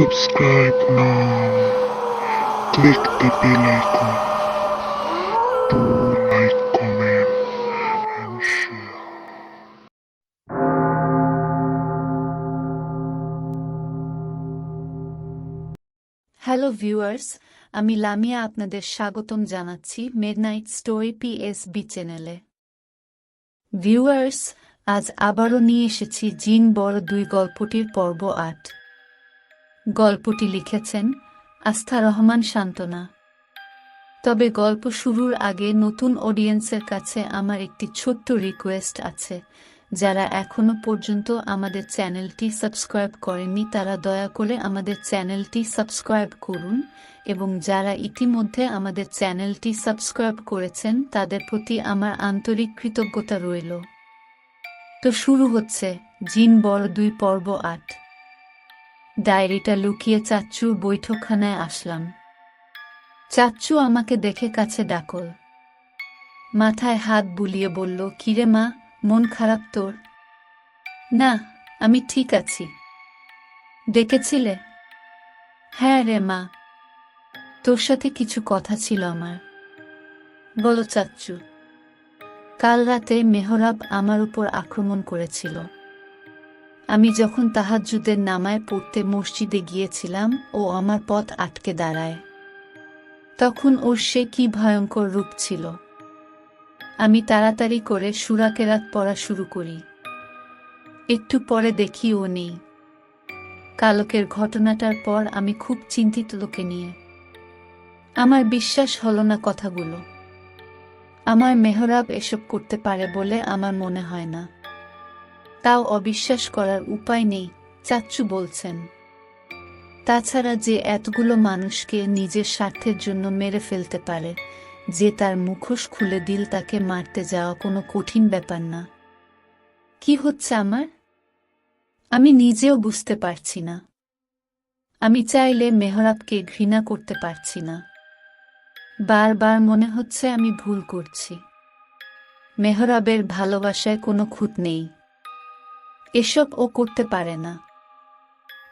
Subscribe now. Click the bell icon to like, comment, and share. Hello viewers আমি লামিয়া আপনাদের স্বাগতম জানাচ্ছি midnight story PSB চ্যানেলে viewers আজ আবারও নিয়ে এসেছি জিন বড় দুই গল্পটির পর্ব আট গল্পটি লিখেছেন আস্থা রহমান শান্তনা তবে গল্প শুরুর আগে নতুন অডিয়েন্সের কাছে আমার একটি ছোট্ট রিকোয়েস্ট আছে। যারা এখনও পর্যন্ত আমাদের চ্যানেলটি সাবস্ক্রাইব করেননি, তারা দয়া করে আমাদের চ্যানেলটি সাবস্ক্রাইব করুন এবং যারা ইতিমধ্যে আমাদের চ্যানেলটি সাবস্ক্রাইব করেছেন, তাদের প্রতি আমার আন্তরিক কৃতজ্ঞতা রইল। তো শুরু হচ্ছে জিন বড় দুই পর্ব আট। ডায়েরিটা লুকিয়ে চাচ্চুর বৈঠকখানায় আসলাম। চাচ্চু আমাকে দেখে কাছে ডাকল। মাথায় হাত বুলিয়ে বলল, কিরে মা, মন খারাপ তোর? না, আমি ঠিক আছি। ডেকেছিলে? হ্যাঁ রে মা। তোর সাথে কিছু কথা ছিল আমার। বলো চাচ্চু। কাল রাতে মেহরাব আমার উপর আক্রমণ করেছিল। আমি যখন তাহাজ্জুদের নামায় পড়তে মসজিদে গিয়েছিলাম ও আমার পথ আটকে দাঁড়ায়, তখন ওর সে কি ভয়ঙ্কর রূপ ছিল। আমি তাড়াতাড়ি করে সুরাকেরাত পড়া শুরু করি। একটু পরে দেখি ও নেই। কালকের ঘটনাটার পর আমি খুব চিন্তিত লোকে নিয়ে। আমার বিশ্বাস হলো না কথাগুলো। আমার মেহরাব এসব করতে পারে বলে আমার মনে হয় না। তাও অবিশ্বাস করার উপায় নেই, চাচ্চু বলছেন। তাছাড়া যে এতগুলো মানুষকে নিজের স্বার্থের জন্য মেরে ফেলতে পারে, যে তার মুখোশ খুলে দিল তাকে মারতে যাওয়া কোনো কঠিন ব্যাপার না। কি হচ্ছে আমার? আমি নিজেও বুঝতে পারছি না। আমি চাইলে মেহরাবকে ঘৃণা করতে পারছি না। বারবার মনে হচ্ছে আমি ভুল করছি। মেহরাবের ভালোবাসায় কোনো খুঁত নেই। এসব ও করতে পারে না।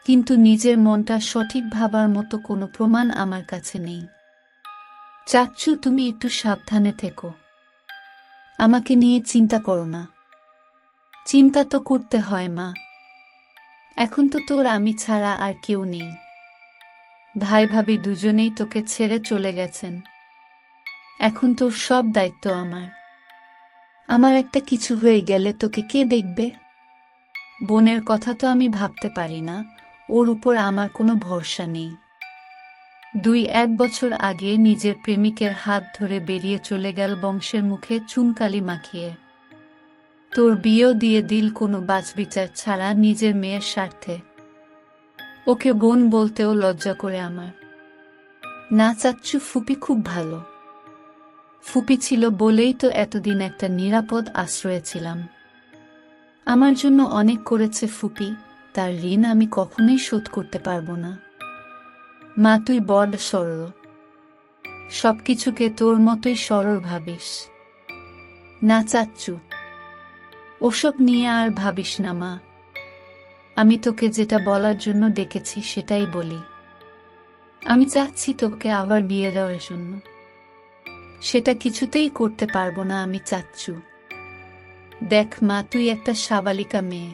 কিন্তু নিজের মনটা সঠিক ভাবার মতো কোনো প্রমাণ আমার কাছে নেই। চাচ্ছু তুমি একটু সাবধানে থেকো। আমাকে নিয়ে চিন্তা করো না। চিন্তা তো করতে হয়, মা। এখন তো তোর আমি ছাড়া আর কেউ নেই। ভাই ভাবি দুজনেই তোকে ছেড়ে চলে গেছেন। এখন তোর সব দায়িত্ব আমার। আমার একটা কিছু হয়ে গেলে তোকে কে দেখবে? বোনের কথা তো আমি ভাবতে পারি না। ওর উপর আমার কোনো ভরসা নেই। দুই এক বছর আগে নিজের প্রেমিকের হাত ধরে বেরিয়ে চলে গেল বংশের মুখে চুনকালি মাখিয়ে। তোর বিয়েও দিয়ে দিল কোনো বাজবিচার ছাড়া নিজের মেয়ের স্বার্থে। ওকে বোন বলতেও লজ্জা করে আমার। না চাচ্ছু, ফুপি খুব ভালো। ফুপি ছিল বলেই তো এতদিন একটা নিরাপদ আশ্রয়ে ছিলাম। আমার জন্য অনেক করেছে ফুপি, তার ঋণ আমি কখনোই শোধ করতে পারব না। মা, তুই বড সরল। সব কিছুকে তোর মতোই সরল ভাবিস। না চাচ্ছু ওসব নিয়ে আর ভাবিস না মা। আমি তোকে যেটা বলার জন্য ডেকেছি সেটাই বলি। আমি চাচ্ছি তোকে আবার বিয়ে দেওয়ার জন্য। সেটা কিছুতেই করতে পারব না আমি চাচ্ছু দেখ মা, তুই একটা সাবালিকা মেয়ে।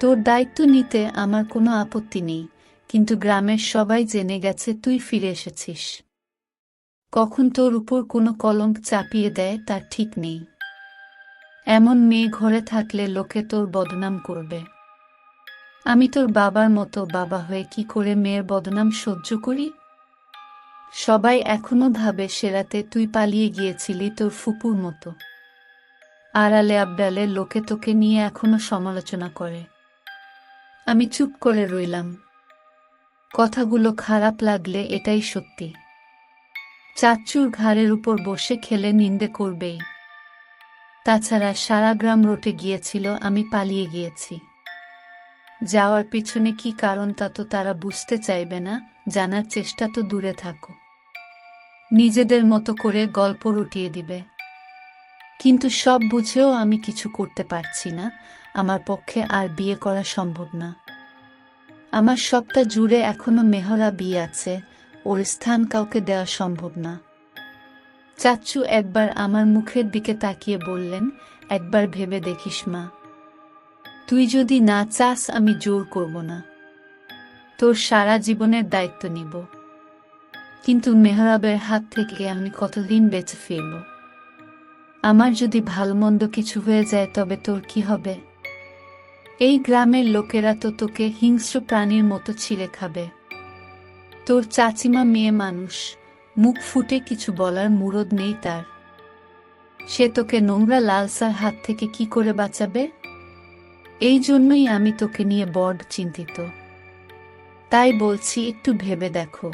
তোর দায়িত্ব নিতে আমার কোনো আপত্তি নেই, কিন্তু গ্রামের সবাই জেনে গেছে তুই ফিরে এসেছিস। কখন তোর উপর কোনো কলঙ্ক চাপিয়ে দেয় তার ঠিক নেই। এমন মেয়ে ঘরে থাকলে লোকে তোর বদনাম করবে। আমি তোর বাবার মতো বাবা হয়ে কি করে মেয়ের বদনাম সহ্য করি? সবাই এখনও ভাবে সেরাতে তুই পালিয়ে গিয়েছিলি তোর ফুপুর মতো। আড়ালে আবডালে লোকে তোকে নিয়ে এখনও সমালোচনা করে। আমি চুপ করে রইলাম। কথাগুলো খারাপ লাগলে এটাই সত্যি। চাচ্চুর ঘাড়ের উপর বসে খেলে নিন্দে করবেই। তাছাড়া সারা গ্রাম রটে গিয়েছিল, আমি পালিয়ে গিয়েছি। যাওয়ার পিছনে কি কারণ তা তো তারা বুঝতে চাইবে না, জানার চেষ্টা তো দূরে থাকো নিজেদের মতো করে গল্প রটিয়ে দিবে। কিন্তু সব বুঝেও আমি কিছু করতে পারছি না। আমার পক্ষে আর বিয়ে করা সম্ভব না। আমার সবটা জুড়ে এখনও মেহরা বিয়ে আছে। ওর স্থান কাউকে দেওয়া সম্ভব না। চাচ্চু একবার আমার মুখের দিকে তাকিয়ে বললেন, একবার ভেবে দেখিস মা। তুই যদি না চাস, আমি জোর করব না। তোর সারা জীবনের দায়িত্ব নিব। কিন্তু মেহরাবের হাত থেকে আমি কতদিন বেঁচে ফিরব? আমার যদি ভালো মন্দ কিছু হয়ে যায় তবে তোর কি হবে? এই গ্রামের লোকেরা তো তোকে হিংস্র প্রাণীর মতো ছিঁড়ে খাবে। তোর চাচিমা মেয়ে মানুষ, মুখ ফুটে কিছু বলার মুরদ নেই তার। সে তোকে নোংরা লালসার হাত থেকে কি করে বাঁচাবে? এই জন্যই আমি তোকে নিয়ে বড চিন্তিত। তাই বলছি, একটু ভেবে দেখো।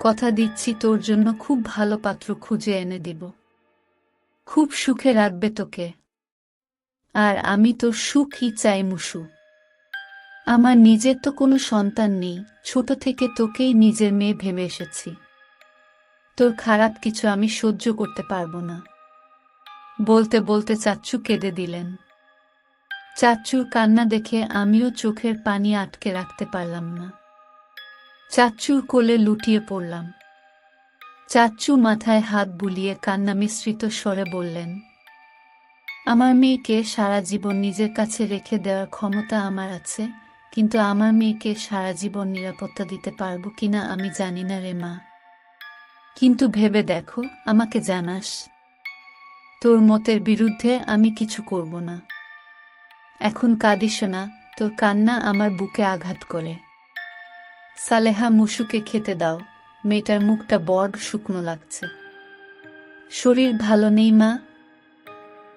কথা দিচ্ছি, তোর জন্য খুব ভালো পাত্র খুঁজে এনে দিব। খুব সুখে রাখবে তোকে। আর আমি তোর সুখই চাই মুসু। আমার নিজের তো কোনো সন্তান নেই, ছোট থেকে তোকেই নিজের মেয়ে ভেবে এসেছি। তোর খারাপ কিছু আমি সহ্য করতে পারব না। বলতে বলতে চাচ্চু কেঁদে দিলেন। চাচ্চুর কান্না দেখে আমিও চোখের পানি আটকে রাখতে পারলাম না। চাচ্চুর কোলে লুটিয়ে পড়লাম। চাচ্চু মাথায় হাত বুলিয়ে কান্না মিশ্রিত স্বরে বললেন, আমার মেয়েকে সারা জীবন নিজের কাছে রেখে দেওয়ার ক্ষমতা আমার আছে, কিন্তু আমার মেয়েকে সারা জীবন নিরাপত্তা দিতে পারব কিনা আমি জানি না রে মা। কিন্তু ভেবে দেখো, আমাকে জানাস, তোর মতের বিরুদ্ধে আমি কিছু করব না। এখন কাঁদিস না, তোর কান্না আমার বুকে আঘাত করে। সালেহা মুসুকে খেতে দাও। মেয়েটার মুখটা বড় শুকনো লাগছে। শরীর ভালো নেই, মা।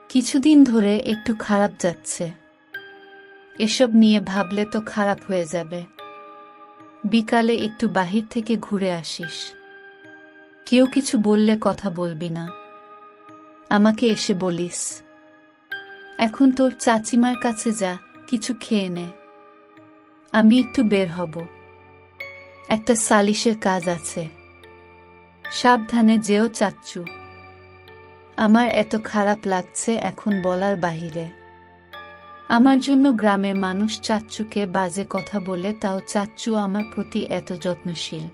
কিছুদিন ধরে একটু খারাপ যাচ্ছে। এসব নিয়ে ভাবলে তো খারাপ হয়ে যাবে। বিকালে একটু বাহির থেকে ঘুরে আসিস। কেউ কিছু বললে কথা বলবি না। আমাকে এসে বলিস। এখন তোর চাচিমার কাছে যা, কিছু খেয়ে নে। আমি একটু বের হব। একটা সালিশের কাজ আছে। সাবধানে যেও চাচ্চু। আমার এত খারাপ লাগছে এখন বলার বাহিরে। আমার জন্য গ্রামের মানুষ চাচ্চুকে বাজে কথা বলে তাও চাচ্চু আমার প্রতি এত যত্নশীল।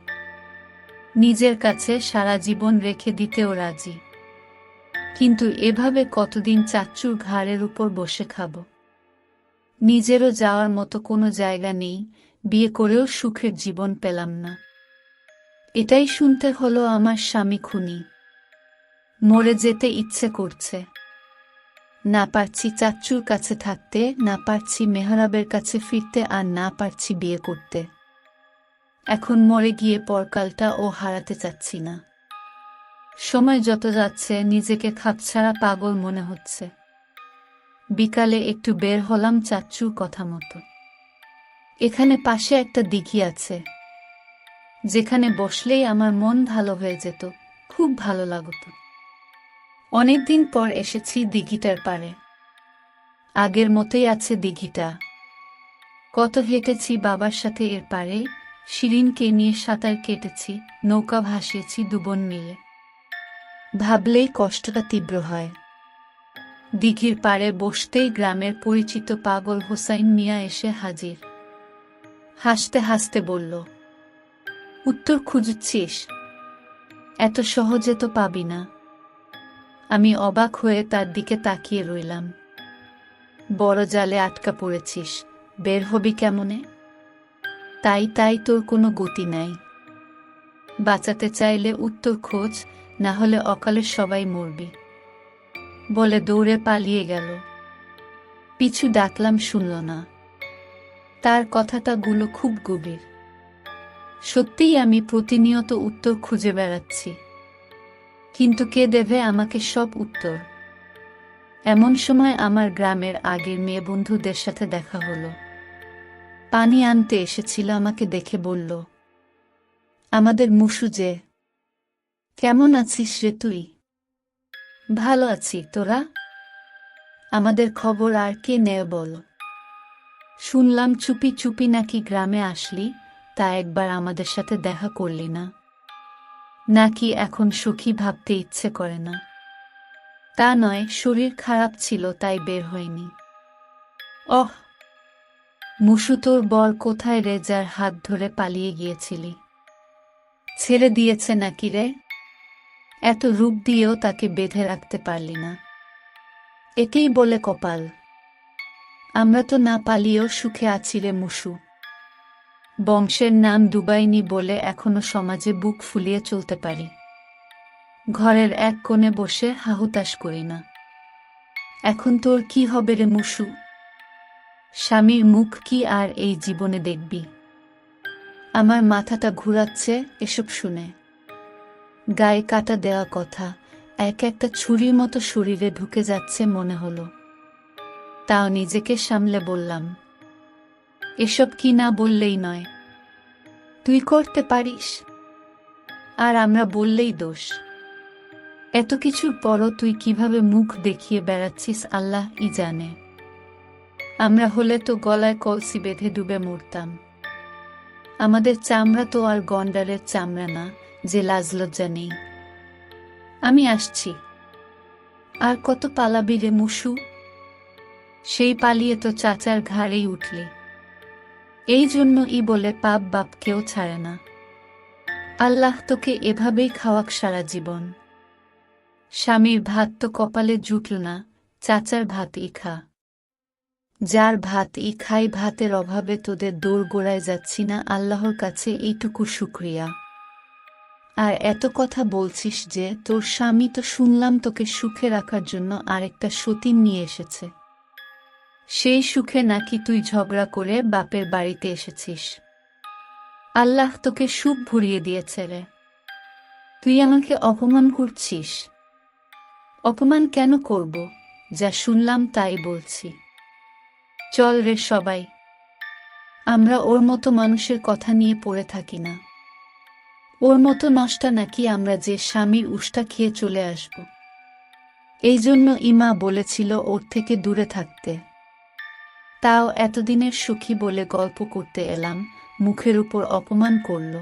নিজের কাছে সারা জীবন রেখে দিতেও রাজি। কিন্তু এভাবে কতদিন চাচ্চুর ঘাড়ের উপর বসে খাব? নিজেরও যাওয়ার মতো কোনো জায়গা নেই বিয়ে করেও সুখের জীবন পেলাম না। এটাই শুনতে হলো আমার স্বামী খুনি। মরে যেতে ইচ্ছে করছে। না পারছি চাচ্চুর কাছে থাকতে, না পারছি মেহরাবের কাছে ফিরতে আর না পারছি বিয়ে করতে। এখন মরে গিয়ে পরকালটা ও হারাতে চাচ্ছি না। সময় যত যাচ্ছে, নিজেকে খাপছাড়া পাগল মনে হচ্ছে। বিকালে একটু বের হলাম চাচ্চুর কথা মতো। এখানে পাশে একটা দিঘি আছে, যেখানে বসলেই আমার মন ভালো হয়ে যেত, খুব ভালো লাগতো। অনেকদিন পর এসেছি দিঘিটার পারে আগের মতোই আছে দিঘিটা। কত হেঁটেছি বাবার সাথে এর পারে শিরিনকে নিয়ে সাঁতার কেটেছি, নৌকা ভাসিয়েছি দুবন মিলে ভাবলেই কষ্টটা তীব্র হয়। দিঘির পাড়ে বসতেই গ্রামের পরিচিত পাগল হোসাইন মিয়া এসে হাজির। হাসতে হাসতে বলল, উত্তর খুঁজছিস? এত সহজে তো পাবি না। আমি অবাক হয়ে তার দিকে তাকিয়ে রইলাম। বড় জালে আটকা পড়েছিস, বের হবি কেমনে? তাই তাই তোর কোনো গতি নাই। বাঁচাতে চাইলে উত্তর খোঁজ, না হলে অকালে সবাই মরবি। বলে দৌড়ে পালিয়ে গেল। পিছু ডাকলাম, শুনল না। তার কথাটা গুলো খুব গভীর। সত্যিই আমি প্রতিনিয়ত উত্তর খুঁজে বেড়াচ্ছি। কিন্তু কে দেবে আমাকে সব উত্তর? এমন সময় আমার গ্রামের আগের মেয়ে বন্ধুদের সাথে দেখা হলো। পানি আনতে এসেছিল, আমাকে দেখে বলল, আমাদের মুসু যে, কেমন আছিস রে তুই? ভালো আছি, তোরা? আমাদের খবর আর কে নেয় বল? শুনলাম চুপি চুপি নাকি গ্রামে আসলি, তা একবার আমাদের সাথে দেখা করলি না। নাকি এখন সুখী ভাবতে ইচ্ছে করে না। তা নয়, শরীর খারাপ ছিল, তাই বের হয়নি। অহ, মুসু তোর বর কোথায় রে যার হাত ধরে পালিয়ে গিয়েছিলি? ছেড়ে দিয়েছে নাকি রে? এত রূপ দিয়েও তাকে বেঁধে রাখতে পারলি না। একেই বলে কপাল। আমরা তো না পালিয়েও সুখে আছি রে মুসু। বংশের নাম ডুবাইনি বলে এখনও সমাজে বুক ফুলিয়ে চলতে পারি। ঘরের এক কোণে বসে হাহুতাশ করি না। এখন তোর কি হবে রে মুসু? স্বামীর মুখ কি আর এই জীবনে দেখবি? আমার মাথাটা ঘুরাচ্ছে এসব শুনে। গায়ে কাটা দেওয়া কথা, এক একটা ছুরির মতো শরীরে ঢুকে যাচ্ছে মনে হলো। তাও নিজেকে সামলে বললাম, এসব কি না বললেই নয়। তুই করতে পারিস। আর আমরা বললেই দোষ। এত কিছুর পরও তুই কীভাবে মুখ দেখিয়ে বেড়াচ্ছিস আল্লাহ ই জানে। আমরা হলে তো গলায় কলসি বেঁধে ডুবে মরতাম। আমাদের চামড়া তো আর গন্ডারের চামড়া না, যে লাজলজ্জা নেই। আমি আসছি। আর কত পালাবি রে মুসু? সেই পালিয়ে তো চাচার ঘাড়েই উঠলি। এই জন্য ই বলে পাপ বাপকেও ছাড়ে না। আল্লাহ তোকে এভাবেই খাওয়াক সারা জীবন। স্বামীর ভাত তো কপালে জুটল না, চাচার ভাত ই খা। যার ভাত ই খাই, ভাতের অভাবে তোদের দৌড় গোড়ায় যাচ্ছি না, আল্লাহর কাছে এইটুকু শুক্রিয়া। আর এত কথা বলছিস যে, তোর স্বামী তো শুনলাম তোকে সুখে রাখার জন্য আরেকটা সতীন নিয়ে এসেছে। সেই সুখে নাকি তুই ঝগড়া করে বাপের বাড়িতে এসেছিস। আল্লাহ তোকে সুখ ভরিয়ে দিয়েছে রে। তুই আমাকে অপমান করছিস। অপমান কেন করব, যা শুনলাম তাই বলছি। চল রে সবাই। আমরা ওর মতো মানুষের কথা নিয়ে পড়ে থাকি না। ওর মতো নষ্টা নাকি আমরা যে স্বামীর উষ্টা খেয়ে চলে আসব। এই জন্য ইমা বলেছিল ওর থেকে দূরে থাকতে। তাও এতদিনের সুখী বলে গল্প করতে এলাম, মুখের উপর অপমান করল।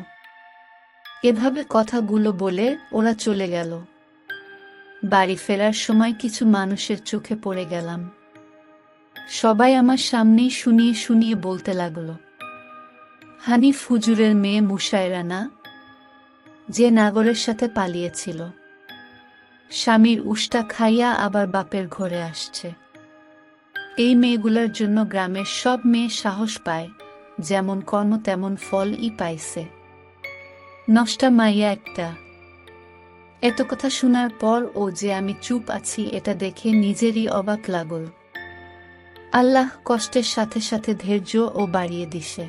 এভাবে কথাগুলো বলে ওরা চলে গেল। বাড়ি ফেরার সময় কিছু মানুষের চোখে পড়ে গেলাম। সবাই আমার সামনেই শুনিয়ে শুনিয়ে বলতে লাগল হানিফ হুজুরের মেয়ে মুশায়রা না যে নাগরের সাথে পালিয়েছিল। স্বামীর উষ্টা খাইয়া আবার বাপের ঘরে আসছে। এই মেয়েগুলোর জন্য গ্রামের সব মেয়ে সাহস পায়, যেমন কর্ম তেমন ফল ই পাইছে। নষ্টা মাইয়া একটা। এত কথা শোনার পর ও যে আমি চুপ আছি এটা দেখে নিজেরই অবাক লাগল। আল্লাহ কষ্টের সাথে সাথে ধৈর্য ও বাড়িয়ে দিছে।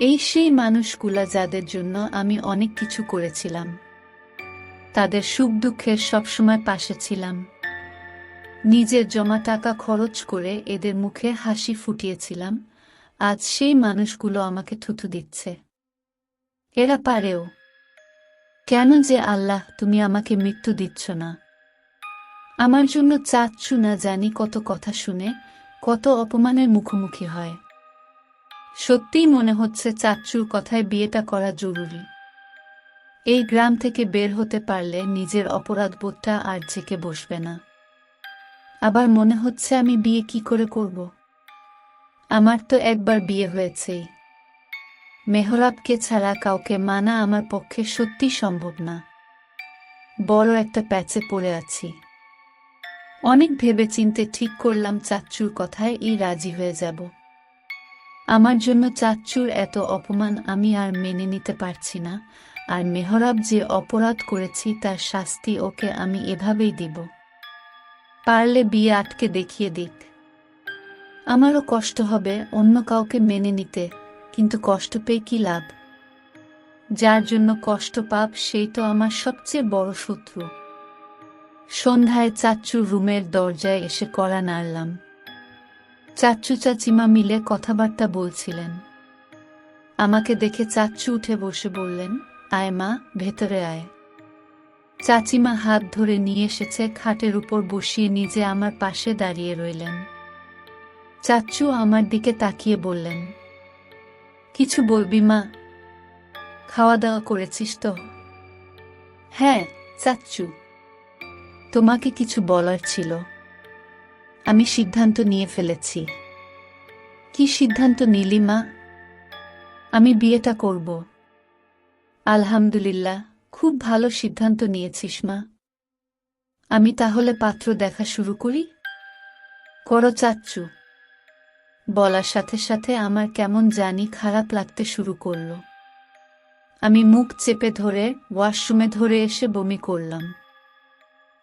এই সেই মানুষগুলা যাদের জন্য আমি অনেক কিছু করেছিলাম। তাদের সুখ দুঃখের সবসময় পাশে ছিলাম। নিজের জমা টাকা খরচ করে এদের মুখে হাসি ফুটিয়েছিলাম। আজ সেই মানুষগুলো আমাকে থুতু দিচ্ছে। এরা পারেও। কেন যে আল্লাহ, তুমি আমাকে মৃত্যু দিচ্ছ না? আমার জন্য চাচ্ছু না জানি কত কথা শুনে, কত অপমানের মুখোমুখি হয়। সত্যিই মনে হচ্ছে চাচ্চুর কথায় বিয়েটা করা জরুরি। এই গ্রাম থেকে বের হতে পারলে নিজের অপরাধবোধটা আর জেকে বসবে না। আবার মনে হচ্ছে আমি বিয়ে কি করে করব। আমার তো একবার বিয়ে হয়েছেই। মেহরাবকে ছাড়া কাউকে মানা আমার পক্ষে সত্যি সম্ভব না। বড় একটা প্যাচে পড়ে আছি। অনেক ভেবে চিনতে ঠিক করলাম চাচ্চুর কথায় এই রাজি হয়ে যাব। আমার জন্য চাচ্চুর এত অপমান আমি আর মেনে নিতে পারছি না, আর মেহরাব যে অপরাধ করেছি তার শাস্তি ওকে আমি এভাবেই দিব। পারলে বিয়ে আটকে দেখিয়ে দিক আমারও কষ্ট হবে অন্য কাউকে মেনে নিতে, কিন্তু কষ্ট পেয়ে কি লাভ? যার জন্য কষ্ট পাপ, সেই তো আমার সবচেয়ে বড় শত্রু। সন্ধ্যায় চাচ্চুর রুমের দরজায় এসে কড়া নাড়লাম। চাচ্চু চাচিমা মিলে কথাবার্তা বলছিলেন। আমাকে দেখে চাচ্চু উঠে বসে বললেন, আয় মা, ভেতরে আয়। চাচিমা হাত ধরে নিয়ে এসেছে খাটের উপর বসিয়ে নিজে আমার পাশে দাঁড়িয়ে রইলেন। চাচ্চু আমার দিকে তাকিয়ে বললেন, কিছু বলবি মা? খাওয়া দাওয়া করেছিস তো? হ্যাঁ চাচ্চু তোমাকে কিছু বলার ছিল। আমি সিদ্ধান্ত নিয়ে ফেলেছি। কি সিদ্ধান্ত নিলি মা? আমি বিয়েটা করব। আলহামদুলিল্লাহ। খুব ভালো সিদ্ধান্ত নিয়েছিস, মা। আমি তাহলে পাত্র দেখা শুরু করি? করো, চাচ্চু। বলার সাথে সাথে আমার কেমন জানি খারাপ লাগতে শুরু করল। আমি মুখ চেপে ধরে ওয়াশরুমে ধরে এসে বমি করলাম।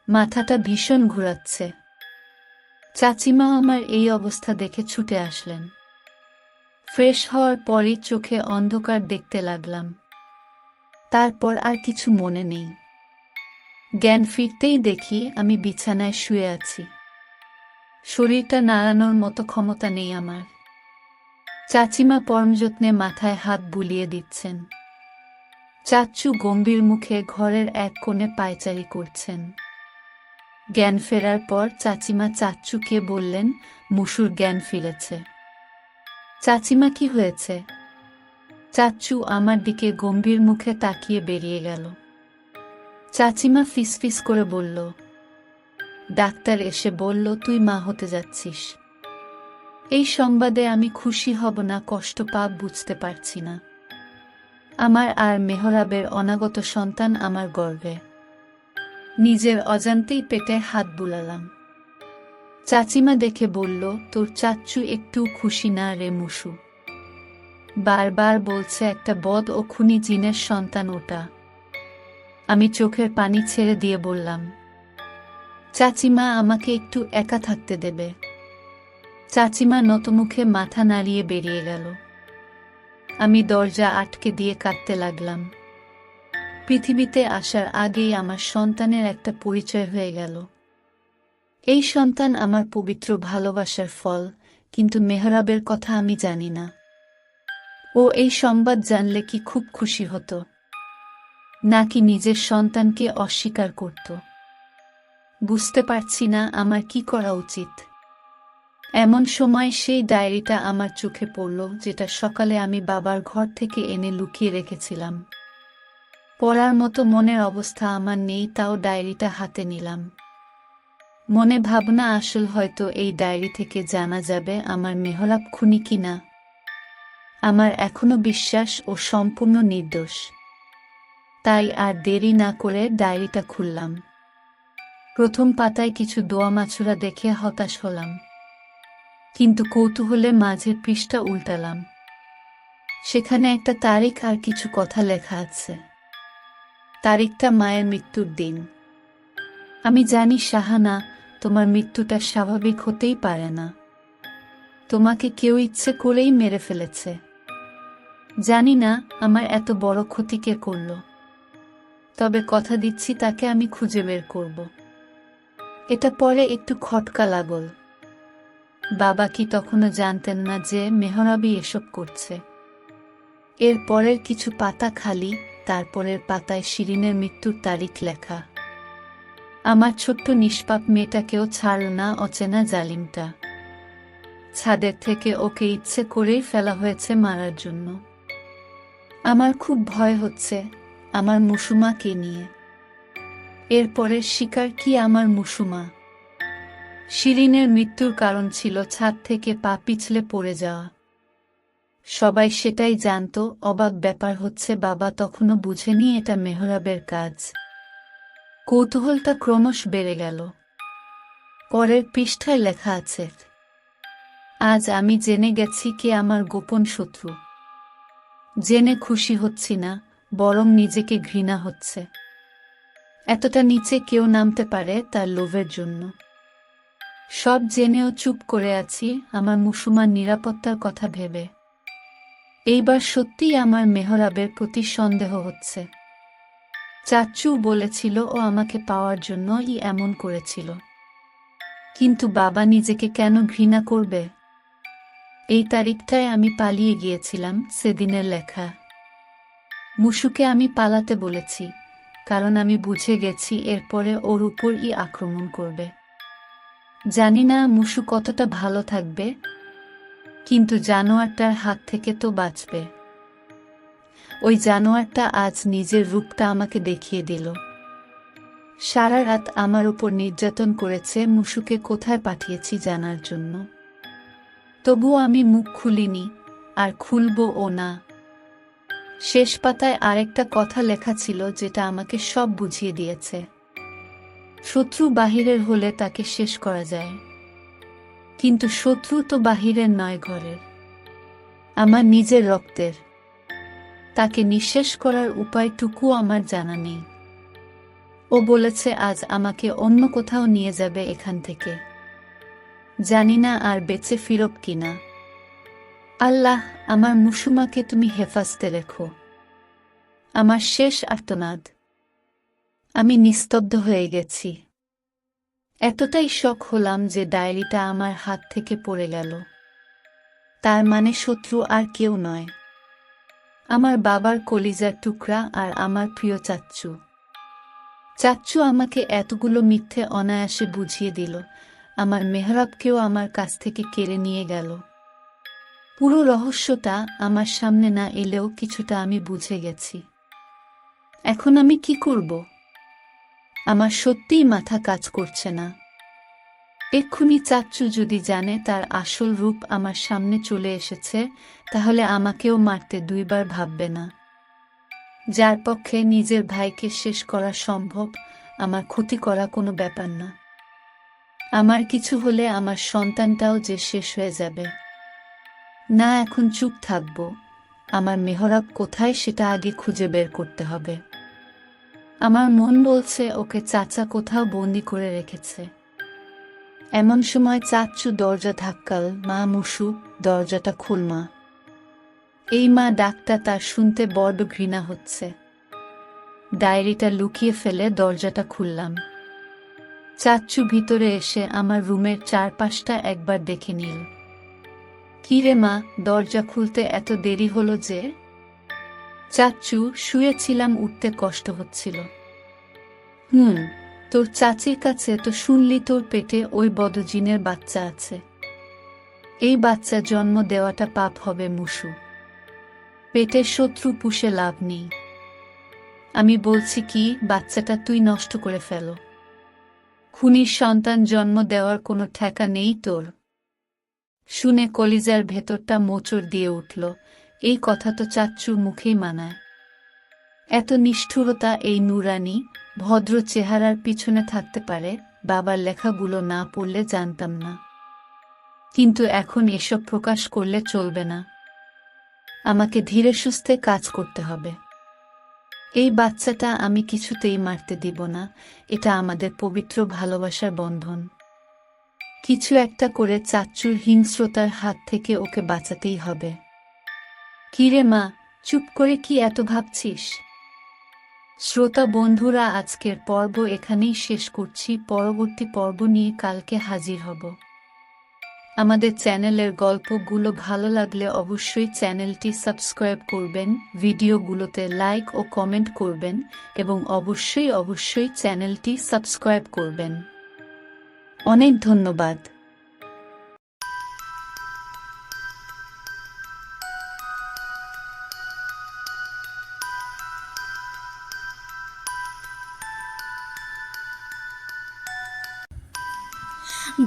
মাথাটা ভীষণ ঘুরাচ্ছে। চাচিমা আমার এই অবস্থা দেখে ছুটে আসলেন। ফ্রেশ হওয়ার পরই চোখে অন্ধকার দেখতে লাগলাম। তারপর আর কিছু মনে নেই। জ্ঞান ফিরতেই দেখি আমি বিছানায় শুয়ে আছি। শরীরটা নাড়ানোর মতো ক্ষমতা নেই আমার। চাচিমা পরমযত্নে মাথায় হাত বুলিয়ে দিচ্ছেন। চাচ্চু গম্ভীর মুখে ঘরের এক কোণে পায়চারি করছেন। জ্ঞান ফেরার পর চাচিমা চাচ্চুকে বললেন, মুসুর জ্ঞান ফিরেছে। চাচিমা, কি হয়েছে? চাচ্চু আমার দিকে গম্ভীর মুখে তাকিয়ে বেরিয়ে গেল। চাচিমা ফিসফিস করে বলল, ডাক্তার এসে বলল তুই মা হতে যাচ্ছিস। এই সংবাদে আমি খুশি হব না, কষ্ট পাপ বুঝতে পারছি না। আমার আর মেহরাবের অনাগত সন্তান আমার গর্বে। নিজের অজান্তেই পেটে হাত বুলালাম। চাচিমা দেখে বলল, তোর চাচ্চু একটু খুশি না রে মুসু। বারবার বলছে একটা বদ ও খুনি জিনের সন্তান ওটা। আমি চোখের পানি ছেড়ে দিয়ে বললাম, চাচিমা আমাকে একটু একা থাকতে দেবে। চাচিমা নতমুখে মাথা নাড়িয়ে বেরিয়ে গেল। আমি দরজা আটকে দিয়ে কাঁদতে লাগলাম। পৃথিবীতে আসার আগেই আমার সন্তানের একটা পরিচয় হয়ে গেল। এই সন্তান আমার পবিত্র ভালোবাসার ফল, কিন্তু মেহরাবের কথা আমি জানি না। ও এই সংবাদ জানলে কি খুব খুশি হতো। নাকি নিজের সন্তানকে অস্বীকার করত। বুঝতে পারছি না আমার কি করা উচিত। এমন সময় সেই ডায়েরিটা আমার চোখে পড়ল, যেটা সকালে আমি বাবার ঘর থেকে এনে লুকিয়ে রেখেছিলাম। পড়ার মতো মনের অবস্থা আমার নেই, তাও ডায়েরিটা হাতে নিলাম। মনে ভাবনা আসল হয়তো এই ডায়েরি থেকে জানা যাবে আমার মেহলাপ খুনি কিনা। আমার এখনও বিশ্বাস ও সম্পূর্ণ নির্দোষ। তাই আর দেরি না করে ডায়েরিটা খুললাম। প্রথম পাতায় কিছু দোয়া মাছুরা দেখে হতাশ হলাম। কিন্তু কৌতূহলে মাঝের পৃষ্ঠা উল্টালাম। সেখানে একটা তারিখ আর কিছু কথা লেখা আছে। তারিখটা মায়ের মৃত্যুর দিন। আমি জানি সাহানা তোমার মৃত্যুটা স্বাভাবিক হতেই পারে না। তোমাকে কেউ ইচ্ছে করেই মেরে ফেলেছে। জানি না আমার এত বড় ক্ষতি কে করল। তবে কথা দিচ্ছি তাকে আমি খুঁজে বের করব। এটা পরে একটু খটকা লাগল। বাবা কি তখনও জানতেন না যে মেহরাবি এসব করছে। এর পরের কিছু পাতা খালি, তারপরের পাতায় শিরিনের মৃত্যুর তারিখ লেখা। আমার ছোট্ট নিষ্পাপ মেয়েটাকেও ছাড়ল না অচেনা জালিমটা। ছাদের থেকে ওকে ইচ্ছে করেই ফেলা হয়েছে মারার জন্য। আমার খুব ভয় হচ্ছে আমার মুসুমাকে নিয়ে। এরপরের শিকার কি আমার মুসুমা? শিরিনের মৃত্যুর কারণ ছিল ছাদ থেকে পা পিছলে পড়ে যাওয়া। সবাই সেটাই জানত, অবাক ব্যাপার হচ্ছে বাবা তখনও বুঝেনি এটা মেহরাবের কাজ। কৌতূহলটা ক্রমশ বেড়ে গেল। পরের পৃষ্ঠায় লেখা আছে, আজ আমি জেনে গেছি কে আমার গোপন শত্রু। জেনে খুশি হচ্ছি না, বরং নিজেকে ঘৃণা হচ্ছে। এতটা নিচে কেউ নামতে পারে তার লোভের জন্য। সব জেনেও চুপ করে আছি, আমার মুসুমার নিরাপত্তার কথা ভেবে। এইবার সত্যিই আমার মেহরাবের প্রতি সন্দেহ হচ্ছে। চাচু বলেছিল, ও আমাকে পাওয়ার জন্য জন্যই এমন করেছিল। কিন্তু বাবা নিজেকে কেন ঘৃণা করবে? এই তারিখটায় আমি পালিয়ে গিয়েছিলাম সেদিনের লেখা। মুসুকে আমি পালাতে বলেছি, কারণ আমি বুঝে গেছি এরপরে ওর উপরই আক্রমণ করবে। জানি না মুসু কতটা ভালো থাকবে, কিন্তু জানোয়ারটার হাত থেকে তো বাঁচবে। ওই জানোয়ারটা আজ নিজের রূপটা আমাকে দেখিয়ে দিল। সারা রাত আমার উপর নির্যাতন করেছে মুসুকে কোথায় পাঠিয়েছি জানার জন্য। তবুও আমি মুখ খুলিনি, আর খুলবও না। শেষ পাতায় আরেকটা কথা লেখা ছিল যেটা আমাকে সব বুঝিয়ে দিয়েছে। শত্রু বাহিরের হলে তাকে শেষ করা যায়। কিন্তু শত্রু তো বাহিরের নয় ঘরের। আমার নিজের রক্তের। তাকে নিঃশেষ করার উপায়টুকু আমার জানা নেই। ও বলেছে, আজ আমাকে অন্য কোথাও নিয়ে যাবে এখান থেকে। জানি না আর বেঁচে ফিরব কিনা। আল্লাহ, আমার মুসুমাকে তুমি হেফাজতে রেখো। আমার শেষ আর্তনাদ। আমি নিস্তব্ধ হয়ে গেছি। এতটাই শখ হলাম যে ডায়েরিটা আমার হাত থেকে পড়ে গেল। তার মানে শত্রু আর কেউ নয়। আমার বাবার কলিজার টুকরা আর আমার প্রিয় চাচ্চু। চাচ্চু আমাকে এতগুলো মিথ্যে অনায়াসে বুঝিয়ে দিল। আমার মেহরাবকেও আমার কাছ থেকে কেড়ে নিয়ে গেল। পুরো রহস্যটা আমার সামনে না এলেও কিছুটা আমি বুঝে গেছি। এখন আমি কি করব? আমার সত্যিই মাথা কাজ করছে না। এক্ষুনি চাচ্চু যদি জানে তার আসল রূপ আমার সামনে চলে এসেছে, তাহলে আমাকেও মারতে দুইবার ভাববে না। যার পক্ষে নিজের ভাইকে শেষ করা সম্ভব, আমার ক্ষতি করা কোনো ব্যাপার না। আমার কিছু হলে আমার সন্তানটাও যে শেষ হয়ে যাবে। না, এখন চুপ থাকব। আমার মেহরাব কোথায় সেটা আগে খুঁজে বের করতে হবে। আমার মন বলছে ওকে চাচা কোথাও বন্দি করে রেখেছে। এমন সময় চাচ্চু দরজা ধাক্কাল, মা মুসু, দরজাটা খুল মা। এই মা ডাকটা তার শুনতে বড্ড ঘৃণা হচ্ছে। ডায়েরিটা লুকিয়ে ফেলে দরজাটা খুললাম। চাচ্চু ভিতরে এসে আমার রুমের চারপাশটা একবার দেখে নিল। কি রে মা, দরজা খুলতে এত দেরি হলো যে? চাচ্চু শুয়েছিলাম, উঠতে কষ্ট হচ্ছিল। হুম, তোর চাচির কাছে তো শুনলি তোর পেটে ওই বদজিনের বাচ্চা আছে। এই বাচ্চা জন্ম দেওয়াটা পাপ হবে মুসু। পেটের শত্রু পুষে লাভ নেই। আমি বলছি কি, বাচ্চাটা তুই নষ্ট করে ফেলো। খুনির সন্তান জন্ম দেওয়ার কোনো ঠেকা নেই তোর। শুনে কলিজার ভেতরটা মোচড় দিয়ে উঠল। এই কথা তো চাচ্চুর মুখেই মানায়। এত নিষ্ঠুরতা এই নুরানি, ভদ্র চেহারার পিছনে থাকতে পারে, বাবার লেখাগুলো না পড়লে জানতাম না। কিন্তু এখন এসব প্রকাশ করলে চলবে না। আমাকে ধীরে সুস্থে কাজ করতে হবে। এই বাচ্চাটা আমি কিছুতেই মারতে দিব না। এটা আমাদের পবিত্র ভালোবাসার বন্ধন। কিছু একটা করে চাচ্চুর হিংস্রতার হাত থেকে ওকে বাঁচাতেই হবে। কিরে মা, চুপ করে কি এত ভাবছিস? শ্রোতা বন্ধুরা, আজকের পর্ব এখানেই শেষ করছি। পরবর্তী পর্ব নিয়ে কালকে হাজির হব। আমাদের চ্যানেলের গল্পগুলো ভালো লাগলে অবশ্যই চ্যানেলটি সাবস্ক্রাইব করবেন, ভিডিওগুলোতে লাইক ও কমেন্ট করবেন এবং অবশ্যই অবশ্যই চ্যানেলটি সাবস্ক্রাইব করবেন। অনেক ধন্যবাদ।